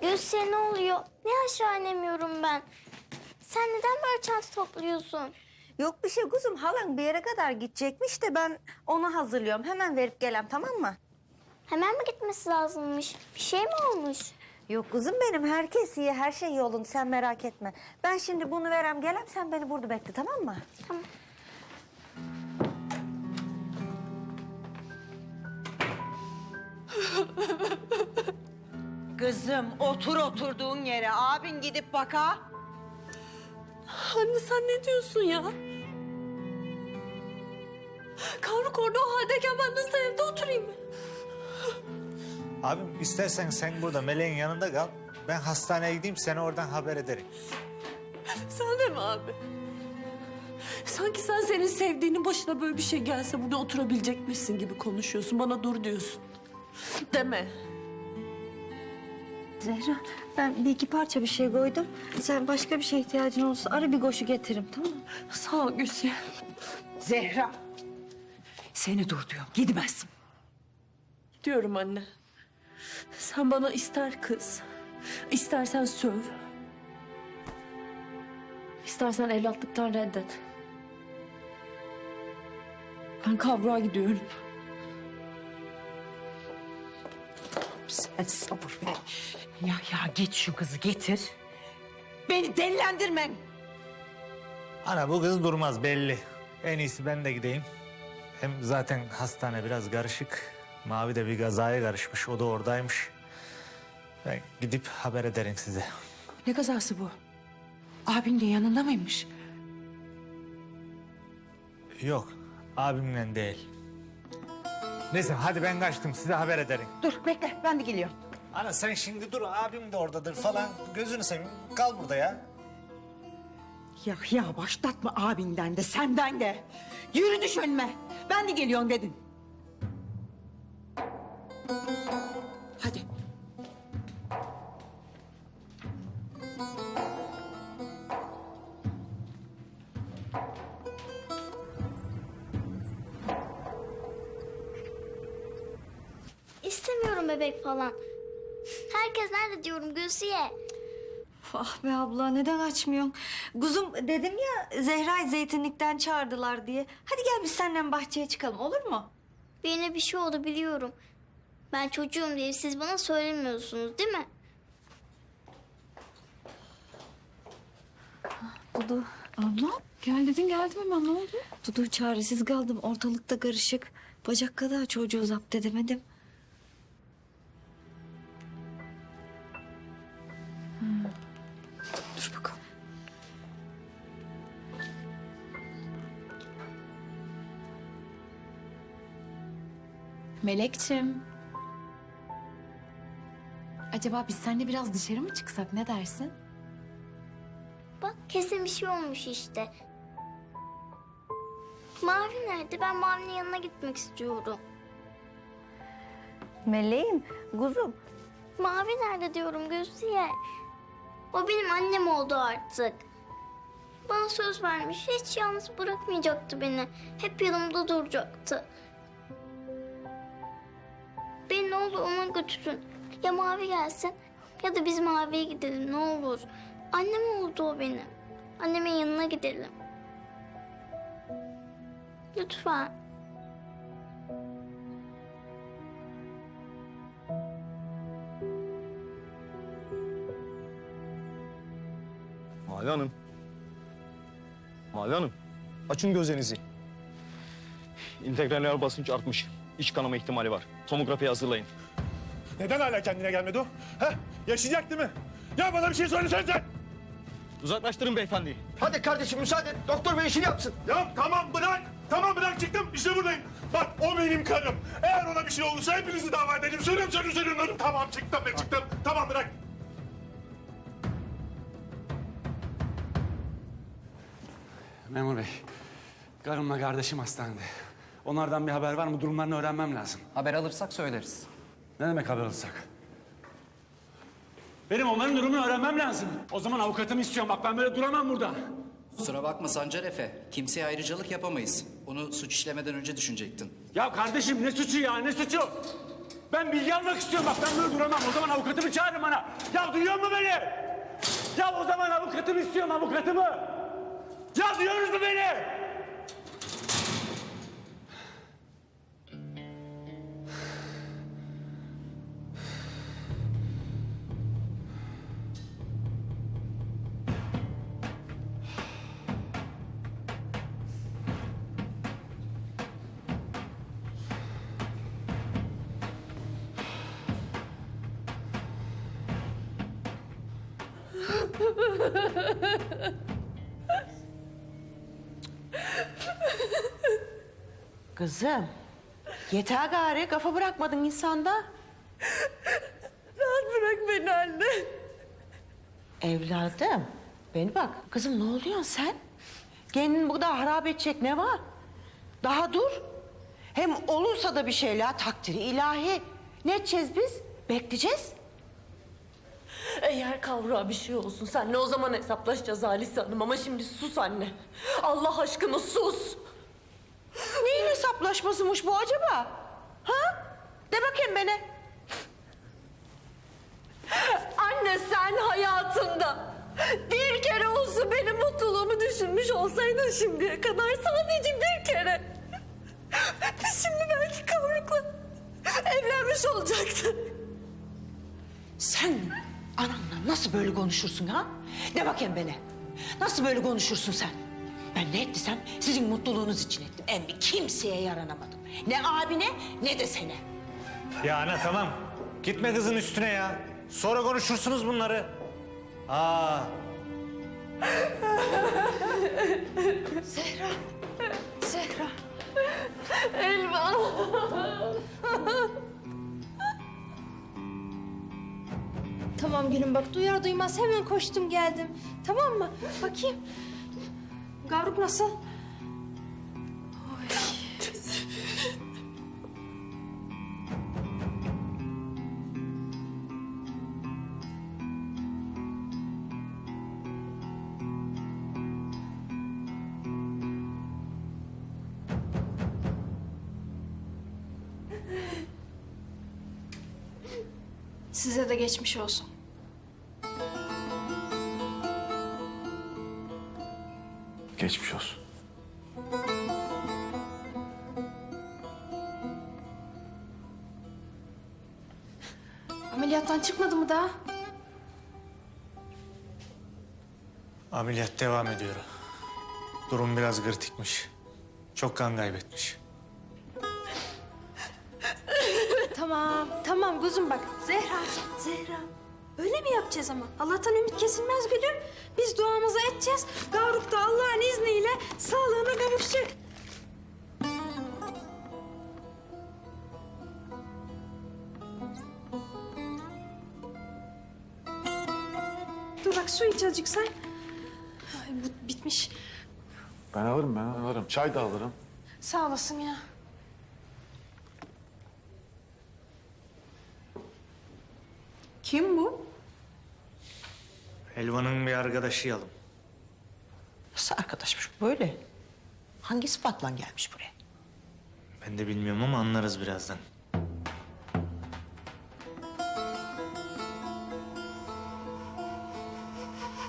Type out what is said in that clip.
Gülse ne oluyor? Ne aşağı inemiyorum ben? Sen neden böyle çanta topluyorsun? Yok bir şey kuzum halan bir yere kadar gidecekmiş de ben onu hazırlıyorum. Hemen verip gelem tamam mı? Hemen mi gitmesi lazımmış? Bir şey mi olmuş? Yok kuzum benim herkes iyi her şey yolunda sen merak etme. Ben şimdi bunu verem gelem sen beni burada bekle tamam mı? Tamam. Kızım otur oturduğun yere. Abin gidip baka. Anne sen ne diyorsun ya? Kavruk orada o haldeyken ben nasıl evde oturayım? Abim istersen sen burada Meleğin yanında kal. Ben hastaneye gideyim seni oradan haber ederim. Sen de mi abi? Sanki sen senin sevdiğinin başına böyle bir şey gelse burada oturabilecekmişsin gibi konuşuyorsun. Bana dur diyorsun. Deme. Zehra ben bir iki parça bir şey koydum. Sen başka bir şeye ihtiyacın olursa ara bir koşu getiririm tamam mı? Sağ ol Gülsüye. Zehra. Seni dur diyorum. Gidemezsin. Diyorum anne. Sen bana ister kız, istersen söv. İstersen evlatlıktan reddet. Ben kavruğa gidiyorum. Sen sabır ver. Ya ya git şu kızı getir. Beni delilendirmen. Ana bu kız durmaz belli. En iyisi ben de gideyim. Hem zaten hastane biraz karışık. Mavi de bir kazaya karışmış. O da oradaymış. Ben gidip haber ederim size. Ne kazası bu? Abin de yanında mıymış? Yok abimle değil. Neyse hadi ben kaçtım size haber ederim. Dur bekle ben de geliyorum. Ana sen şimdi dur abim de oradadır falan. Gözünü seveyim kal burada ya. Ya ya başlatma abinden de senden de. Yürü düş önüme. Ben de geliyorum dedin. Bebek falan. Herkes nerede diyorum Gülsiye. Ah be abla neden açmıyorsun? Kuzum dedim ya Zehra'yı zeytinlikten çağırdılar diye. Hadi gel biz seninle bahçeye çıkalım olur mu? Birine bir şey oldu biliyorum. Ben çocuğum diye siz bana söylemiyorsunuz değil mi? Dudu. Abla gel dedin geldim hemen ne oldu? Dudu çaresiz kaldım ortalıkta karışık. Bacak kadar çocuğu zapt edemedim. Melekçim. Acaba biz seninle biraz dışarı mı çıksak ne dersin? Bak kesin bir şey olmuş işte. Mavi nerede? Ben Mavi'nin yanına gitmek istiyorum. Meleğim, kuzum. Mavi nerede diyorum Gülsiye. O benim annem oldu artık. Bana söz vermiş. Hiç yalnız bırakmayacaktı beni. Hep yanımda duracaktı. Olur ona götürün. Ya Mavi gelsin ya da biz Mavi'ye gidelim ne olur. Annem oldu o benim. Annemin yanına gidelim. Lütfen. Mavi Hanım. Mavi Hanım. Açın gözlerinizi. İntegraller basınç artmış. İç kanama ihtimali var. Tomografiye hazırlayın. Neden hala kendine gelmedi o? Ha? Yaşayacak değil mi? Ya bana bir şey söylesene Uzaklaştırın beyefendiyi. Hadi kardeşim müsaade et. Doktor bey işini yapsın. Ya tamam bırak. Tamam bırak çıktım. İşte buradayım. Bak o benim karım. Eğer ona bir şey olursa hepinizi dava ederim. Söylüyorum söylüyorum söylüyorum. Tamam çıktım ben çıktım. Tamam bırak. Memur bey, karımla kardeşim hastanede. Onlardan bir haber var mı? Durumlarını öğrenmem lazım. Haber alırsak söyleriz. Ne demek haber alırsak? Benim onların durumunu öğrenmem lazım. O zaman avukatımı istiyorum. Bak ben böyle duramam burada. Kusura bakma Sancar Efe. Kimseye ayrıcalık yapamayız. Onu suç işlemeden önce düşünecektin. Ya kardeşim ne suçu ya ne suçu? Ben bilgi almak istiyorum bak ben böyle duramam. O zaman avukatımı çağırın bana. Ya duyuyor musun beni? Ya o zaman avukatımı istiyorum avukatımı. Ya duyuyor musun beni? Kızım, yeter gari kafa bırakmadın insanda. Rahat bırak beni anne. Evladım, beni bak. Kızım ne oluyorsun sen? Kendini bu kadar harap edecek ne var? Daha dur. Hem olursa da bir şeyler takdiri ilahi. Ne edeceğiz biz? Bekleyeceğiz. Eğer kavruğa bir şey olsun senle o zaman hesaplaşacağız Halise Hanım ama şimdi sus anne. Allah aşkına sus. Neyin hesaplaşmasıymış bu acaba? Ha? De bakayım bana. Anne sen hayatında bir kere olsun benim mutluluğumu düşünmüş olsaydın şimdiye kadar sadece bir kere. Biz şimdi belki kavrukla evlenmiş olacaktık. Sen ananla nasıl böyle konuşursun ha? De bakayım bana. Nasıl böyle konuşursun sen? Ben ne ettiysem sizin mutluluğunuz için ettim. Emmi kimseye yaranamadım. Ne abine ne de sene. Ya ana tamam. Gitme kızın üstüne ya. Sonra konuşursunuz bunları. Aa. Elvan. Tamam gülüm bak duyar duymaz hemen koştum geldim. Tamam mı? Bakayım. Gavruk nasıl? Size de geçmiş olsun. Geçmiş olsun. Ameliyattan çıkmadı mı daha? Ameliyat devam ediyor. Durum biraz kritikmiş. Çok kan kaybetmiş. Tamam, tamam kuzum bak. Zehra, Zehra. Öyle mi yapacağız ama? Allah'tan ümit kesilmez gülüm. Biz duamızı edeceğiz. Gavruk da Allah'ın izniyle sağlığına kavuşacak. Dur bak su iç azıcık sen. Ay, bu bitmiş. Ben alırım ben alırım. Çay da alırım. Sağ olasın ya. Kim bu? Elvan'ın bir arkadaşı Yalım. Nasıl arkadaşmış bu böyle? Hangi sıfatla gelmiş buraya? Ben de bilmiyorum ama anlarız birazdan.